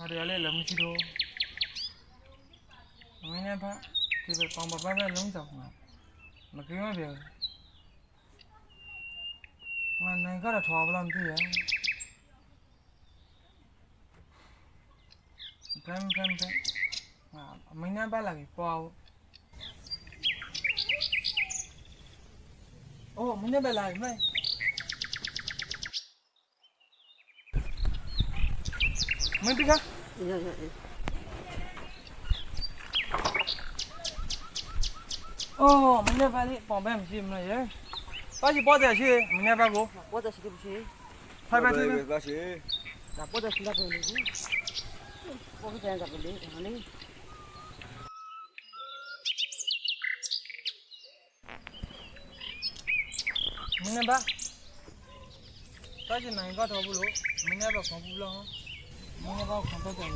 ငါတို့လည်းလုံးမရှိတော့မင်းနဲ့ဖဒီပဲပေါင်ပပပဲလုံးတော့ငါမကင်းမပြောငါနိုင်ကတော့ထွားဘလားမသိရကမ်ကမ်ကမ်ငါမင်းနဲ့ပါလာပြီပွားအိုးမင်းနဲ့ပါလာ 没避开。有有有。哦，明天白的宝贝不去，没人。白去宝仔去，明天白哥。宝仔去不去？拍拍去呗。去。那宝仔去那边呢？我不在那边呢，在哪里？明天吧。白去哪一个淘不路？明天白黄浦路。 မင်းကတော့ခံပတ်တယ်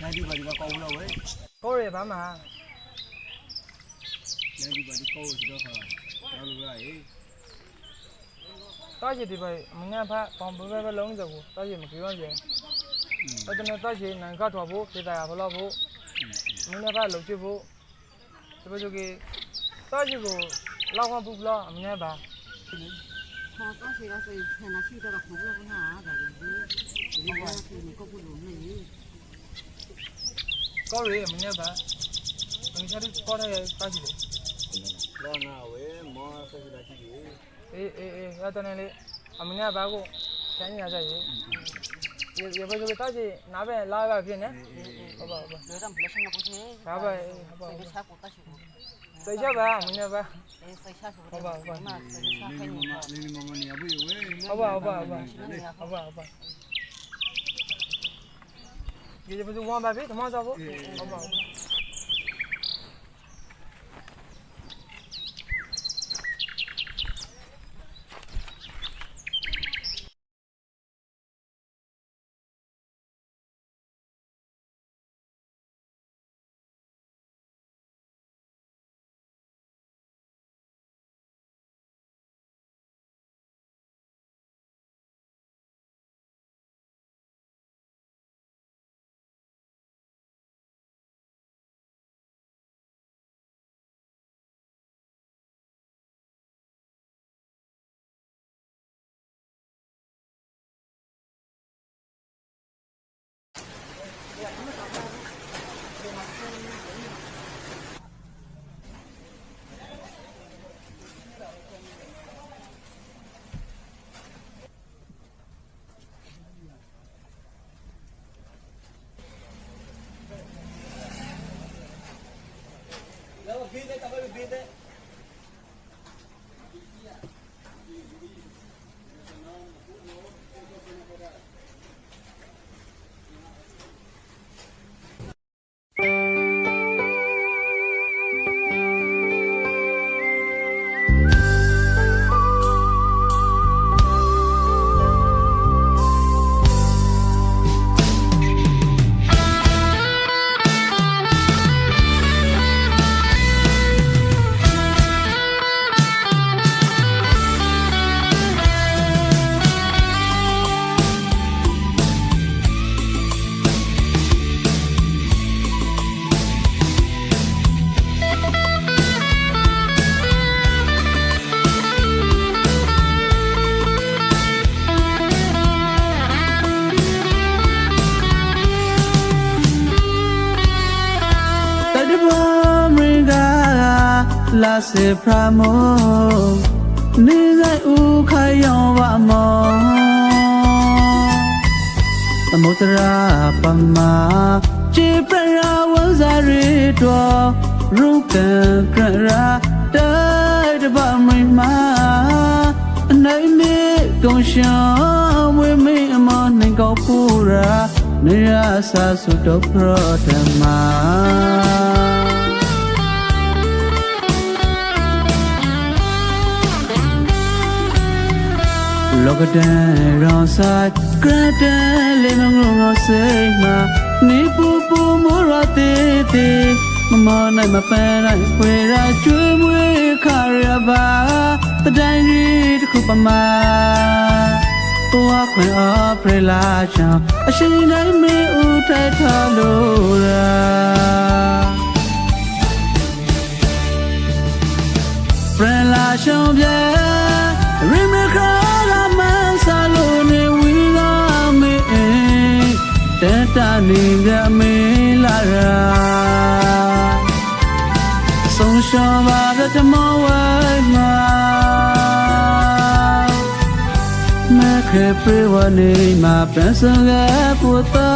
နိုင်ဒီပါဒီကကောင်းလို့ဝဲကိုရဘာမှာနိုင်ဒီပါဒီကောင်းစတော့ခါတော့လို့ရရေးတားချေဒီပါမငန်းဖတ်ပေါင်ဘဲဘဲလုံးစကိုတားချေမကြည့်ရပြန်အဲ့ဒါနဲ့တားချေနိုင်ကထွားဖို့ဒေတာရဘလောက်ဖို့မင်းကလုံချဖို့ဒီဘက်ကျကေတားချေကိုလောက်ဝပူပလောက်အငန်းပါ हाँ तो फिर ऐसे खाना खींचा रखोगे ना दादी ကောရီမင်းပါမင်းချရီကောရဲပါကြည့်လေလောနာဝဲမောဆက်လာကြည့်ရေအေးအေးအေးရတနေလေအမင်းကဘာကိုချမ်းညာကြရေရေဘယ်လိုတားကြည့်နားပဲလာကဖြစ်နေဟုတ်ပါဟုတ်ပါလောရမ်ပလက်ရှင်ကပို့နေဟာပါဟာပါဒီစားကိုတားရှိဘူးဆိုင်ရပါမင်းပါဆိုင်ရဆိုတော့ဘာဘာမမလေးမမနေရဘူးဝဲဟုတ်ပါဟုတ်ပါဟုတ်ပါဟုတ်ပါဟုတ်ပါ બધું વાં બાપી તમારે આવો. ചെയ്ത് လာစေဖရာမောနေဆိုင်ဦးခယောင်ပါမောသမုဒရာပမာခြေပရာဝဇာရီတော်ရုကန်ကရာတိုက်တဘမရင်မာအနိုင်မေကုံရှောင်းဝေမေအမနိုင်ကောပူရာနေရဆာစုတော့ပရဓမ္မာ လောကဒန်ရောင်ဆိုင်ကရတန်လေးမငုံငေါစိတ်မှာနေပူပူမောရတေတေမမနိုင်မပန်းနိုင်ဖွေရာကျွေးမွေးခရပါတတိုင်းကြီးတစ်ခုပမာဘဝခွင်အားပရလာချောင်းအရှိန်တိုင်းမင်းဦးထိုက်ထားလို့ရာပရလာရှောင်းပြ နေကြမေလာရာဆုံးရှောပါကတမဝိုင်းမှာမခေပြေဝနေမှာပြန်စံကပူတာ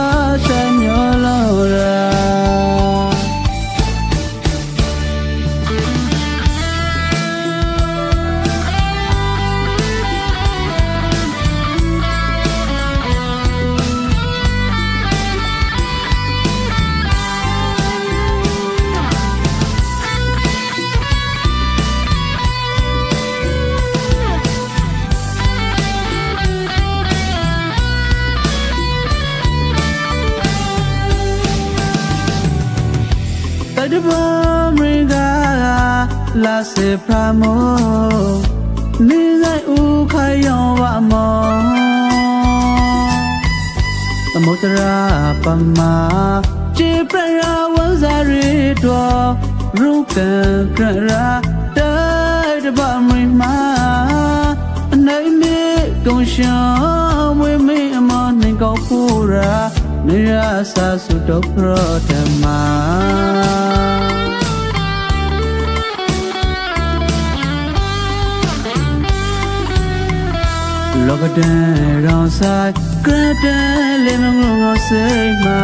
ရှေမျောလို့ရာ တတဘမရင်ကလာစေဖရာမောနေဆိုင်ဦးခိုင်ရောပါမောသမုဒ္ဒရာပမာကျေပရာဝဇာရီတော်ရုကံကရာတဲ့တဘမရင်မာအနိုင်မေကုံရှောင်းမွေမေအမနှင်ကောက်ဖူရာ နေရစာစုတော့ပရဓမ္မာလောကတဲ့ရောင်ဆိုင်ကရတဲ့လေမငုံငေါစိတ်မှာ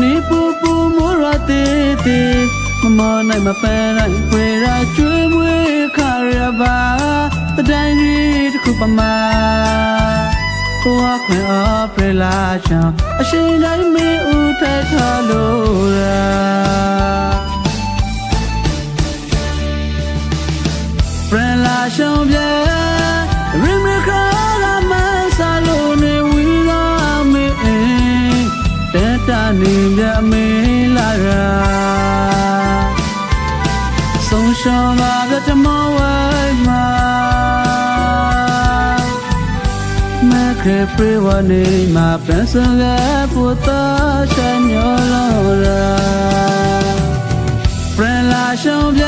နေပူပူမိုးရတဲ့တဲ့မမနိုင်မပန်းနိုင်ခွေရာကျွေးမွေးခရပါတတိုင်းကြီးတစ်ခုပမာ ဘဝခွင်အားပရလာချောင်းအရှိန်တိုင်းမင်းဦးထက်ထားလို့ရာဖရန်လာရှောင်းပြရင်းမခါလာမန်ဆာလို့နေဝီလာမေတဲတာနေကြမေလာရာဆုံးရှောင်းလာတဲ့တမဝို မခေပြေဝနေမှာပြန်စံကပူတာချမ်းညောလို့ရာဖရန်လာရှောင်းပြ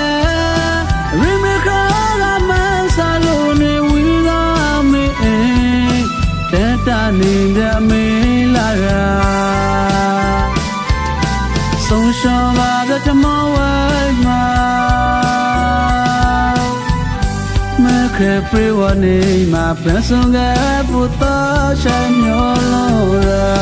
ရိမခါလာမန်ဆာလို့နေဝီလာ မေတဲတာနေကြမေလာရာဆုံးရှောင်းပါတဲ့တမဝိုင်းမှာမခေပြေဝနေမှာပြန်ဆုံးကပူတာချမ်းမျောလို့ရာ